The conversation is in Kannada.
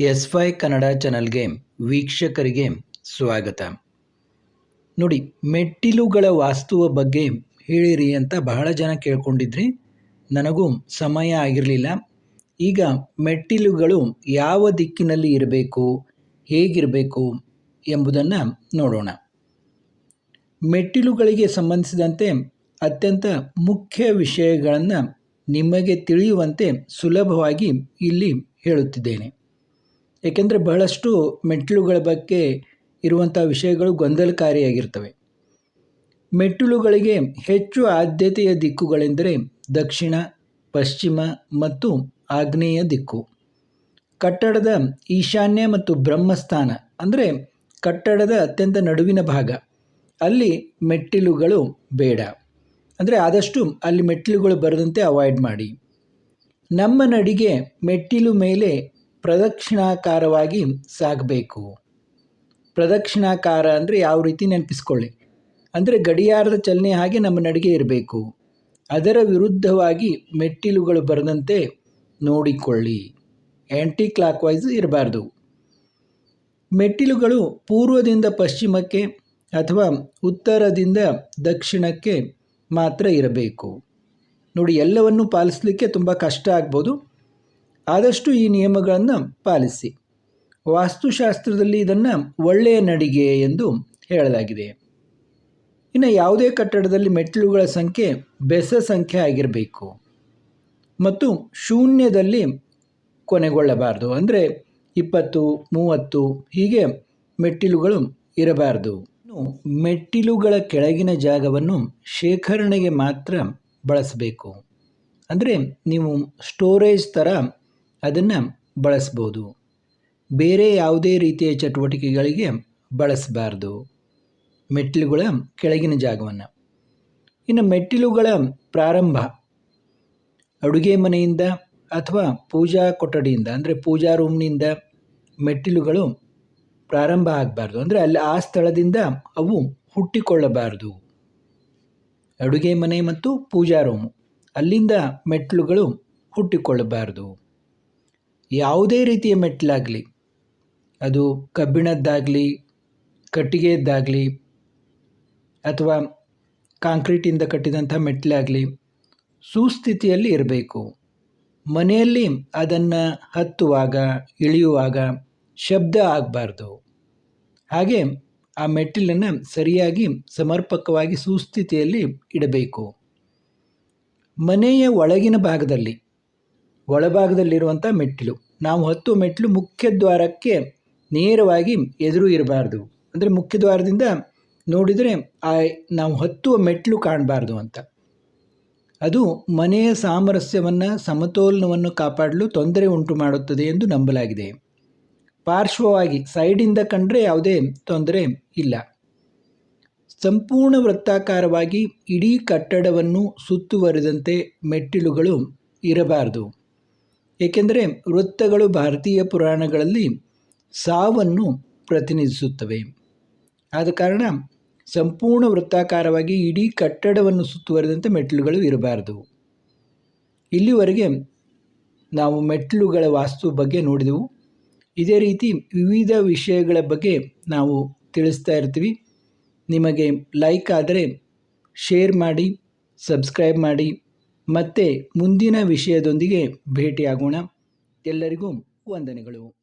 ಎಸ್ ವೈ ಕನ್ನಡ ಚಾನಲ್ಗೆ ವೀಕ್ಷಕರಿಗೆ ಸ್ವಾಗತ. ನೋಡಿ, ಮೆಟ್ಟಿಲುಗಳ ವಾಸ್ತುವ ಬಗ್ಗೆ ಹೇಳಿರಿ ಅಂತ ಬಹಳ ಜನ ಕೇಳ್ಕೊಂಡಿದ್ರಿ. ನನಗೂ ಸಮಯ ಆಗಿರಲಿಲ್ಲ. ಈಗ ಮೆಟ್ಟಿಲುಗಳು ಯಾವ ದಿಕ್ಕಿನಲ್ಲಿ ಇರಬೇಕು, ಹೇಗಿರಬೇಕು ಎಂಬುದನ್ನು ನೋಡೋಣ. ಮೆಟ್ಟಿಲುಗಳಿಗೆ ಸಂಬಂಧಿಸಿದಂತೆ ಅತ್ಯಂತ ಮುಖ್ಯ ವಿಷಯಗಳನ್ನು ನಿಮಗೆ ತಿಳಿಯುವಂತೆ ಸುಲಭವಾಗಿ ಇಲ್ಲಿ ಹೇಳುತ್ತಿದ್ದೇನೆ. ಏಕೆಂದರೆ ಬಹಳಷ್ಟು ಮೆಟ್ಟಿಲುಗಳ ಬಗ್ಗೆ ಇರುವಂಥ ವಿಷಯಗಳು ಗೊಂದಲಕಾರಿಯಾಗಿರ್ತವೆ. ಮೆಟ್ಟಿಲುಗಳಿಗೆ ಹೆಚ್ಚು ಆದ್ಯತೆಯ ದಿಕ್ಕುಗಳೆಂದರೆ ದಕ್ಷಿಣ, ಪಶ್ಚಿಮ ಮತ್ತು ಆಗ್ನೇಯ ದಿಕ್ಕು. ಕಟ್ಟಡದ ಈಶಾನ್ಯ ಮತ್ತು ಬ್ರಹ್ಮಸ್ಥಾನ, ಅಂದರೆ ಕಟ್ಟಡದ ಅತ್ಯಂತ ನಡುವಿನ ಭಾಗ. ಅಲ್ಲಿ ಮೆಟ್ಟಿಲುಗಳು ಬೇಡ. ಅಂದರೆ ಆದಷ್ಟು ಅಲ್ಲಿ ಮೆಟ್ಟಿಲುಗಳು ಬರದಂತೆ ಅವಾಯ್ಡ್ ಮಾಡಿ. ನಮ್ಮ ನಡಿಗೆ ಮೆಟ್ಟಿಲು ಮೇಲೆ ಪ್ರದಕ್ಷಿಣಾಕಾರವಾಗಿ ಸಾಗಬೇಕು. ಪ್ರದಕ್ಷಿಣಾಕಾರ ಅಂದರೆ ಯಾವ ರೀತಿ ನೆನಪಿಸ್ಕೊಳ್ಳಿ. ಅಂದರೆ ಗಡಿಯಾರದ ಚಲನೆ ಹಾಗೆ ನಮ್ಮ ನಡಿಗೆ ಇರಬೇಕು. ಅದರ ವಿರುದ್ಧವಾಗಿ ಮೆಟ್ಟಿಲುಗಳು ಬರದಂತೆ ನೋಡಿಕೊಳ್ಳಿ. ಆ್ಯಂಟಿ ಕ್ಲಾಕ್ ವೈಸ್ ಇರಬಾರ್ದು. ಮೆಟ್ಟಿಲುಗಳು ಪೂರ್ವದಿಂದ ಪಶ್ಚಿಮಕ್ಕೆ ಅಥವಾ ಉತ್ತರದಿಂದ ದಕ್ಷಿಣಕ್ಕೆ ಮಾತ್ರ ಇರಬೇಕು. ನೋಡಿ, ಎಲ್ಲವನ್ನು ಪಾಲಿಸಲಿಕ್ಕೆ ತುಂಬ ಕಷ್ಟ ಆಗ್ಬೋದು. ಆದಷ್ಟು ಈ ನಿಯಮಗಳನ್ನು ಪಾಲಿಸಿ. ವಾಸ್ತುಶಾಸ್ತ್ರದಲ್ಲಿ ಇದನ್ನು ಒಳ್ಳೆಯ ನಡಿಗೆ ಎಂದು ಹೇಳಲಾಗಿದೆ. ಇನ್ನು ಯಾವುದೇ ಕಟ್ಟಡದಲ್ಲಿ ಮೆಟ್ಟಿಲುಗಳ ಸಂಖ್ಯೆ ಬೆಸ ಸಂಖ್ಯೆ ಆಗಿರಬೇಕು. ಮತ್ತು ಶೂನ್ಯದಲ್ಲಿ ಕೊನೆಗೊಳ್ಳಬಾರ್ದು. ಅಂದರೆ ಇಪ್ಪತ್ತು, ಮೂವತ್ತು ಹೀಗೆ ಮೆಟ್ಟಿಲುಗಳು ಇರಬಾರ್ದು. ಮೆಟ್ಟಿಲುಗಳ ಕೆಳಗಿನ ಜಾಗವನ್ನು ಶೇಖರಣೆಗೆ ಮಾತ್ರ ಬಳಸಬೇಕು. ಅಂದರೆ ನೀವು ಸ್ಟೋರೇಜ್ ಥರ ಅದನ್ನು ಬಳಸ್ಬೋದು. ಬೇರೆ ಯಾವುದೇ ರೀತಿಯ ಚಟುವಟಿಕೆಗಳಿಗೆ ಬಳಸಬಾರ್ದು. ಮೆಟ್ಟಿಲುಗಳ ಕೆಳಗಿನ ಜಾಗವನ್ನು. ಇನ್ನು ಮೆಟ್ಟಿಲುಗಳ ಪ್ರಾರಂಭ ಅಡುಗೆ ಮನೆಯಿಂದ ಅಥವಾ ಪೂಜಾ ಕೊಠಡಿಯಿಂದ, ಅಂದರೆ ಪೂಜಾ ರೂಮ್ನಿಂದ ಮೆಟ್ಟಿಲುಗಳು ಪ್ರಾರಂಭ ಆಗಬಾರ್ದು. ಅಂದರೆ ಅಲ್ಲಿ ಆ ಸ್ಥಳದಿಂದ ಅವು ಹುಟ್ಟಿಕೊಳ್ಳಬಾರ್ದು. ಅಡುಗೆ ಮನೆ ಮತ್ತು ಪೂಜಾ ರೂಮು. ಅಲ್ಲಿಂದ ಮೆಟ್ಟಿಲುಗಳು ಹುಟ್ಟಿಕೊಳ್ಳಬಾರ್ದು. ಯಾವುದೇ ರೀತಿಯ ಮೆಟ್ಟಿಲಾಗಲಿ, ಅದು ಕಬ್ಬಿಣದ್ದಾಗಲಿ, ಕಟ್ಟಿಗೆಯದ್ದಾಗಲಿ ಅಥವಾ ಕಾಂಕ್ರೀಟಿಂದ ಕಟ್ಟಿದಂಥ ಮೆಟ್ಟಿಲಾಗಲಿ ಸುಸ್ಥಿತಿಯಲ್ಲಿ ಇರಬೇಕು. ಮನೆಯಲ್ಲಿ ಅದನ್ನು ಹತ್ತುವಾಗ, ಇಳಿಯುವಾಗ ಶಬ್ದ ಆಗಬಾರ್ದು. ಹಾಗೆ ಆ ಮೆಟ್ಟಿಲನ್ನು ಸರಿಯಾಗಿ ಸಮರ್ಪಕವಾಗಿ ಸುಸ್ಥಿತಿಯಲ್ಲಿ ಇಡಬೇಕು. ಮನೆಯ ಒಳಗಿನ ಭಾಗದಲ್ಲಿ ಒಳಭಾಗದಲ್ಲಿರುವಂಥ ಮೆಟ್ಟಿಲು. ನಾವು ಹತ್ತುವ ಮೆಟ್ಟಿಲು ಮುಖ್ಯ ದ್ವಾರಕ್ಕೆ ನೇರವಾಗಿ ಎದುರು ಇರಬಾರ್ದು. ಅಂದರೆ ಮುಖ್ಯ ದ್ವಾರದಿಂದ ನೋಡಿದರೆ ಆ ನಾವು ಹತ್ತುವ ಮೆಟ್ಟಿಲು ಕಾಣಬಾರ್ದು ಅಂತ. ಅದು ಮನೆಯ ಸಾಮರಸ್ಯವನ್ನು, ಸಮತೋಲನವನ್ನು ಕಾಪಾಡಲು ತೊಂದರೆ ಉಂಟು ಮಾಡುತ್ತದೆ ಎಂದು ನಂಬಲಾಗಿದೆ. ಪಾರ್ಶ್ವವಾಗಿ, ಸೈಡಿಂದ ಕಂಡರೆ ಯಾವುದೇ ತೊಂದರೆ ಇಲ್ಲ. ಸಂಪೂರ್ಣ ವೃತ್ತಾಕಾರವಾಗಿ ಇಡೀ ಕಟ್ಟಡವನ್ನು ಸುತ್ತುವರಿದಂತೆ ಮೆಟ್ಟಿಲುಗಳು ಇರಬಾರದು. ಏಕೆಂದರೆ ವೃತ್ತಗಳು ಭಾರತೀಯ ಪುರಾಣಗಳಲ್ಲಿ ಸಾವನ್ನು ಪ್ರತಿನಿಧಿಸುತ್ತವೆ. ಆದ ಕಾರಣ ಸಂಪೂರ್ಣ ವೃತ್ತಾಕಾರವಾಗಿ ಇಡೀ ಕಟ್ಟಡವನ್ನು ಸುತ್ತುವರಿದಂತೆ ಮೆಟ್ಟಿಲುಗಳು ಇರಬಾರದು. ಇಲ್ಲಿವರೆಗೆ ನಾವು ಮೆಟ್ಟಿಲುಗಳ ವಾಸ್ತು ಬಗ್ಗೆ ನೋಡಿದೆವು. ಇದೇ ರೀತಿ ವಿವಿಧ ವಿಷಯಗಳ ಬಗ್ಗೆ ನಾವು ತಿಳಿಸ್ತಾ ಇರ್ತೀವಿ. ನಿಮಗೆ ಲೈಕ್ ಆದರೆ, ಶೇರ್ ಮಾಡಿ, ಸಬ್ಸ್ಕ್ರೈಬ್ ಮಾಡಿ. ಮತ್ತು ಮುಂದಿನ ವಿಷಯದೊಂದಿಗೆ ಭೇಟಿಯಾಗೋಣ. ಎಲ್ಲರಿಗೂ ವಂದನೆಗಳು.